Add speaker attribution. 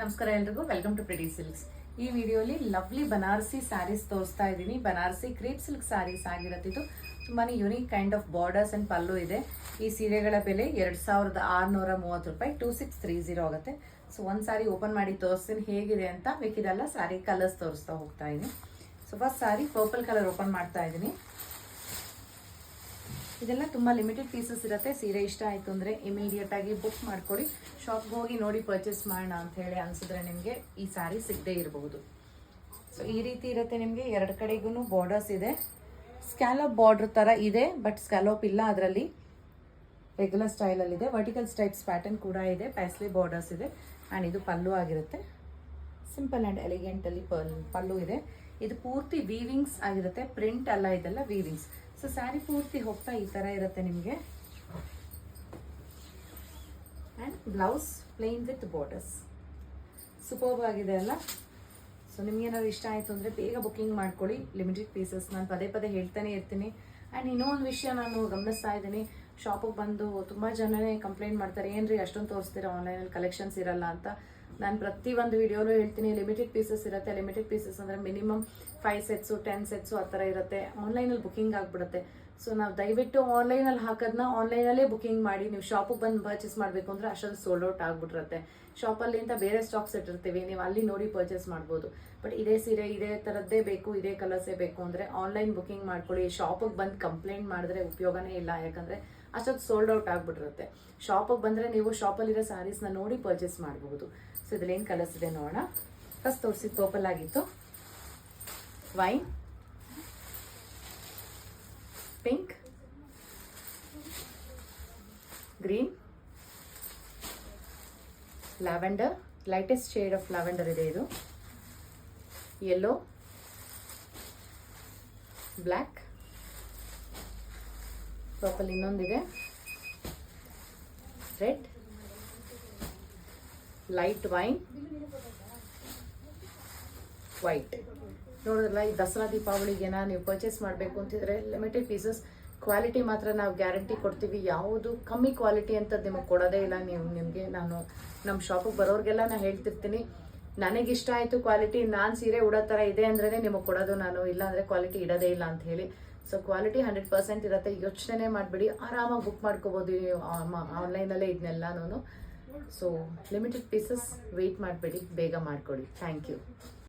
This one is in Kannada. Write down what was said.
Speaker 1: ನಮಸ್ಕಾರ ಎಲ್ರಿಗೂ ವೆಲ್ಕಮ್ ಟು ಪ್ರಿಟಿ ಸಿಲ್ಕ್ಸ್ ಈ ವಿಡಿಯೋಲಿ ಲವ್ಲಿ ಬನಾರಸಿ ಸ್ಯಾರೀಸ್ ತೋರಿಸ್ತಾ ಇದ್ದೀನಿ. ಬನಾರಸಿ ಕ್ರೀಪ್ ಸಿಲ್ಕ್ ಸ್ಯಾರೀಸ್ ಆಗಿರುತ್ತೆ ಇದು ತುಂಬಾ unique kind of borders and pallu ಇದೆ. ಈ ಸೀರೆಗಳ ಬೆಲೆ ಎರಡು ಸಾವಿರದ ಆರುನೂರ ಮೂವತ್ತು ರೂಪಾಯಿ ಟೂ ಸಿಕ್ಸ್ ತ್ರೀ ಜೀರೋ ಆಗುತ್ತೆ. ಸೊ ಒಂದು ಸಾರಿ ಓಪನ್ ಮಾಡಿ ತೋರಿಸ್ತೀನಿ ಹೇಗಿದೆ ಅಂತ. ಬೇಕಿದೆಲ್ಲ ಸ್ಯಾರಿ ಕಲರ್ಸ್ ತೋರಿಸ್ತಾ ಹೋಗ್ತಾ ಇದ್ದೀನಿ. ಸೊ ಫಸ್ಟ್ ಸಾರಿ ಪರ್ಪಲ್ ಕಲರ್ ಓಪನ್ ಮಾಡ್ತಾ ಇದ್ದೀನಿ. ಇದೆಲ್ಲ ತುಂಬ ಲಿಮಿಟೆಡ್ ಪೀಸಸ್ ಇರುತ್ತೆ. ಸೀರೆ ಇಷ್ಟ ಆಯಿತು ಅಂದರೆ ಇಮಿಡಿಯೇಟ್ ಆಗಿ ಬುಕ್ ಮಾಡ್ಕೊಡಿ ಶಾಪ್ಗೆ ಹೋಗಿ ನೋಡಿ ಪರ್ಚೇಸ್ ಮಾಡೋಣ ಅಂತ ಹೇಳಿ ಅನಿಸಿದ್ರೆ ನಿಮಗೆ ಈ ಸ್ಯಾರಿ ಸಿಗದೆ ಇರಬಹುದು ಸೊ ಈ ರೀತಿ ಇರುತ್ತೆ ನಿಮಗೆ. ಎರಡು ಕಡೆಗೂ ಬಾರ್ಡರ್ಸ್ ಇದೆ. ಸ್ಕ್ಯಾಲೋಪ್ ಬಾರ್ಡರ್ ಥರ ಇದೆ ಬಟ್ ಸ್ಕ್ಯಾಲೋಪ್ ಇಲ್ಲ ಅದರಲ್ಲಿ. ರೆಗ್ಯುಲರ್ ಸ್ಟೈಲಲ್ಲಿದೆ ವರ್ಟಿಕಲ್ ಸ್ಟೈಪ್ಸ್ ಪ್ಯಾಟರ್ನ್ ಕೂಡ ಇದೆ. ಪ್ಯಾಸ್ಲಿ ಬಾರ್ಡರ್ಸ್ ಇದೆ. ಆ್ಯಂಡ್ ಇದು ಪಲ್ಲು ಆಗಿರುತ್ತೆ. ಸಿಂಪಲ್ ಆ್ಯಂಡ್ ಎಲಿಗೆಂಟಲ್ಲಿ ಪಲ್ ಪಲ್ಲು ಇದೆ. ಇದು ಪೂರ್ತಿ ವೀವಿಂಗ್ಸ್ ಆಗಿರುತ್ತೆ. ಪ್ರಿಂಟ್ ಅಲ್ಲ, ಇದೆಲ್ಲ ವೀವಿಂಗ್ಸ್ ಸೊ ಸ್ಯಾರಿ ಪೂರ್ತಿ ಹೋಗ್ತಾ ಈ ಥರ ಇರುತ್ತೆ ನಿಮಗೆ. And blouse plain with borders superb ಆಗಿದೆ ಅಲ್ಲ? ಸೊ ನಿಮ್ಗೇನಾದ್ರು ಇಷ್ಟ ಆಯಿತು ಅಂದರೆ ಬೇಗ ಬುಕ್ಕಿಂಗ್ ಮಾಡ್ಕೊಳ್ಳಿ. ಲಿಮಿಟೆಡ್ ಪೀಸಸ್ ನಾನು ಪದೇ ಪದೇ ಹೇಳ್ತಾನೆ ಇರ್ತೀನಿ. ಆ್ಯಂಡ್ ಇನ್ನೊಂದು ವಿಷಯ ನಾನು ಗಮನಿಸ್ತಾ ಇದ್ದೀನಿ. ಶಾಪಿಗೆ ಬಂದು ತುಂಬ ಜನನೇ ಕಂಪ್ಲೇಂಟ್ ಮಾಡ್ತಾರೆ. ಏನ್ರಿ, ಅಷ್ಟೊಂದು ತೋರಿಸ್ತೀರಾ? ಆನ್ಲೈನಲ್ಲಿ ಕಲೆಕ್ಷನ್ಸ್ ಇರಲ್ಲ ಅಂತ. ನಾನು ಪ್ರತಿ ಒಂದು ವಿಡಿಯೋನು ಹೇಳ್ತೀನಿ ಲಿಮಿಟೆಡ್ ಪೀಸಸ್ ಇರುತ್ತೆ. ಲಿಮಿಟೆಡ್ ಪೀಸಸ್ ಅಂದರೆ minimum five sets ten sets ಆ ಥರ ಇರುತ್ತೆ. ಆನ್ಲೈನಲ್ಲಿ ಬುಕ್ಕಿಂಗ್ ಆಗಿಬಿಡುತ್ತೆ. ಸೊ ನಾವು ದಯವಿಟ್ಟು ಆನ್ಲೈನಲ್ಲಿ ಹಾಕೋದನ್ನ ಆನ್ಲೈನಲ್ಲೇ ಬುಕ್ಕಿಂಗ್ ಮಾಡಿ, ನೀವು ಶಾಪಿಗೆ ಬಂದು ಪರ್ಚೇಸ್ ಮಾಡಬೇಕು ಅಂದರೆ ಅಷ್ಟೊಂದು ಸೋಲ್ಡ್ ಔಟ್ ಆಗಿಬಿಟ್ಟಿರುತ್ತೆ ಶಾಪಲ್ಲಿ ಅಂತ ಬೇರೆ ಸ್ಟಾಕ್ಸ್ ಇಟ್ಟಿರ್ತೀವಿ, ನೀವು ಅಲ್ಲಿ ನೋಡಿ ಪರ್ಚೇಸ್ ಮಾಡ್ಬೋದು. ಬಟ್ ಇದೇ ಸೀರೆ, ಇದೇ ಥರದ್ದೇ ಬೇಕು, ಇದೇ ಕಲರ್ಸೇ ಬೇಕು ಅಂದರೆ ಆನ್ಲೈನ್ ಬುಕ್ಕಿಂಗ್ ಮಾಡ್ಕೊಳ್ಳಿ. ಶಾಪಿಗೆ ಬಂದು ಕಂಪ್ಲೇಂಟ್ ಮಾಡಿದ್ರೆ ಉಪಯೋಗನೇ ಇಲ್ಲ. ಯಾಕಂದರೆ ಅಷ್ಟೊಂದು ಸೋಲ್ಡ್ ಔಟ್ ಆಗಿಬಿಟ್ಟಿರುತ್ತೆ. ಶಾಪಿಗೆ ಬಂದರೆ ನೀವು ಶಾಪಲ್ಲಿರೋ ಸ್ಯಾರೀಸ್ನ ನೋಡಿ ಪರ್ಚೇಸ್ ಮಾಡಬಹುದು ಸೊ ಇದ್ರಲ್ಲಿ ಕಲರ್ಸ್ ಇದೆ ನೋಡೋಣ. ಫಸ್ಟ್ ತೋರಿಸಿದ ಪರ್ಪಲ್ ಆಗಿತ್ತು. Wine pink green lavender lightest shade of lavender ಇದೆ ಇದು. ಯೆಲ್ಲೋ ಬ್ಲ್ಯಾಕ್ ಪರ್ಪಲ್ ಇನ್ನೊಂದಿದೆ. ರೆಡ್ ಲೈಟ್ ವೈನ್ ವೈಟ್ ನೋಡಿದ್ರಲ್ಲ, ಈ ದಸರಾ ದೀಪಾವಳಿಗೆನ ನೀವು ಪರ್ಚೇಸ್ ಮಾಡಬೇಕು ಅಂತಿದ್ರೆ ಲಿಮಿಟೆಡ್ ಪೀಸಸ್ ಕ್ವಾಲಿಟಿ ಮಾತ್ರ ನಾವು ಗ್ಯಾರಂಟಿ ಕೊಡ್ತೀವಿ. ಯಾವುದು ಕಮ್ಮಿ ಕ್ವಾಲಿಟಿ ಅಂತ ನಿಮಗೆ ಕೊಡೋದೇ ಇಲ್ಲ. ನೀವು ನಿಮಗೆ ನಾನು ನಮ್ಮ ಶಾಪಿಗೆ ಬರೋರಿಗೆಲ್ಲ ನಾನು ಹೇಳ್ತಿರ್ತೀನಿ. ಇಷ್ಟ ಆಯಿತು ಕ್ವಾಲಿಟಿ ನಾನು ಸೀರೆ ಉಡೋ ಥರ ಇದೆ ಅಂದ್ರೇ ನಿಮಗೆ ಕೊಡೋದು ನಾನು ಇಲ್ಲಾಂದರೆ ಕ್ವಾಲಿಟಿ ಇಡೋದೇ ಇಲ್ಲ ಅಂತ ಹೇಳಿ. ಸೊ ಕ್ವಾಲಿಟಿ ಹಂಡ್ರೆಡ್ ಪರ್ಸೆಂಟ್ ಇರುತ್ತೆ. ಯೋಚನೆ ಮಾಡಿಬಿಡಿ. ಆರಾಮಾಗಿ ಬುಕ್ ಮಾಡ್ಕೋಬೋದು. ಆನ್ಲೈನಲ್ಲೇ ಇದನ್ನೆಲ್ಲನೂ ಸೊ ಲಿಮಿಟೆಡ್ ಪೀಸಸ್ ವೆಯ್ಟ್ ಮಾಡಿಬಿಡಿ. ಬೇಗ ಮಾಡಿಕೊಡಿ. Thank you